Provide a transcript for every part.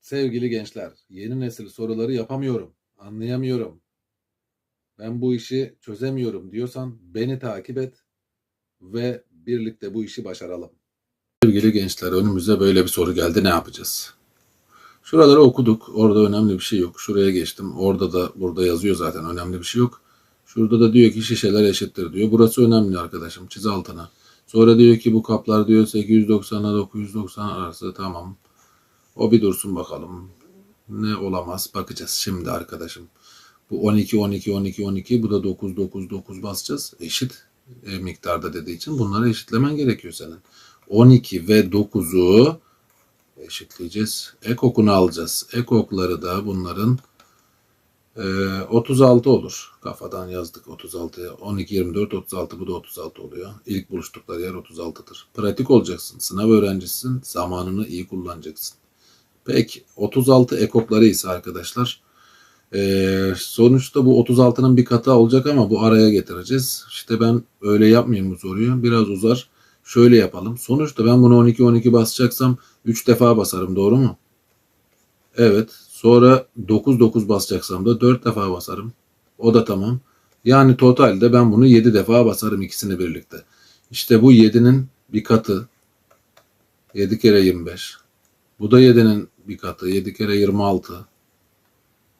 Sevgili gençler, yeni nesil soruları yapamıyorum, anlayamıyorum. Ben bu işi çözemiyorum diyorsan beni takip et ve birlikte bu işi başaralım. Sevgili gençler, önümüze böyle bir soru geldi. Ne yapacağız? Şuraları okuduk. Orada önemli bir şey yok. Şuraya geçtim. Orada da burada yazıyor zaten önemli bir şey yok. Şurada da diyor ki şişeler eşittir diyor. Burası önemli arkadaşım. Çiz altına. Sonra diyor ki bu kaplar diyor 890 ile 990 arası tamam. O bir dursun bakalım. Ne olamaz bakacağız şimdi arkadaşım. Bu 12 12 12 12 bu da 9 9 9 basacağız. Eşit e, miktarda dediği için bunları eşitlemen gerekiyor senin. 12 ve 9'u eşitleyeceğiz. Ekokunu alacağız. Ekokları da bunların e, 36 olur. Kafadan yazdık 36'ya. 12 24 36 bu da 36 oluyor. İlk buluştukları yer 36'dır. Pratik olacaksın. Sınav öğrencisisin. Zamanını iyi kullanacaksın. Peki 36 ekokları ise arkadaşlar ee, sonuçta bu 36'nın bir katı olacak ama bu araya getireceğiz. İşte ben öyle yapmayayım bu soruyu. Biraz uzar. Şöyle yapalım. Sonuçta ben bunu 12 12 basacaksam 3 defa basarım doğru mu? Evet. Sonra 9 9 basacaksam da 4 defa basarım. O da tamam. Yani totalde ben bunu 7 defa basarım ikisini birlikte. İşte bu 7'nin bir katı 7 kere 25. Bu da 7'nin bir katı 7 kere 26.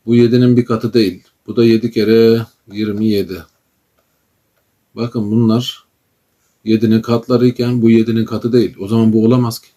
Bu 7'nin bir katı değil. Bu da 7 kere 27. Bakın bunlar 7'nin katları iken bu 7'nin katı değil. O zaman bu olamaz ki.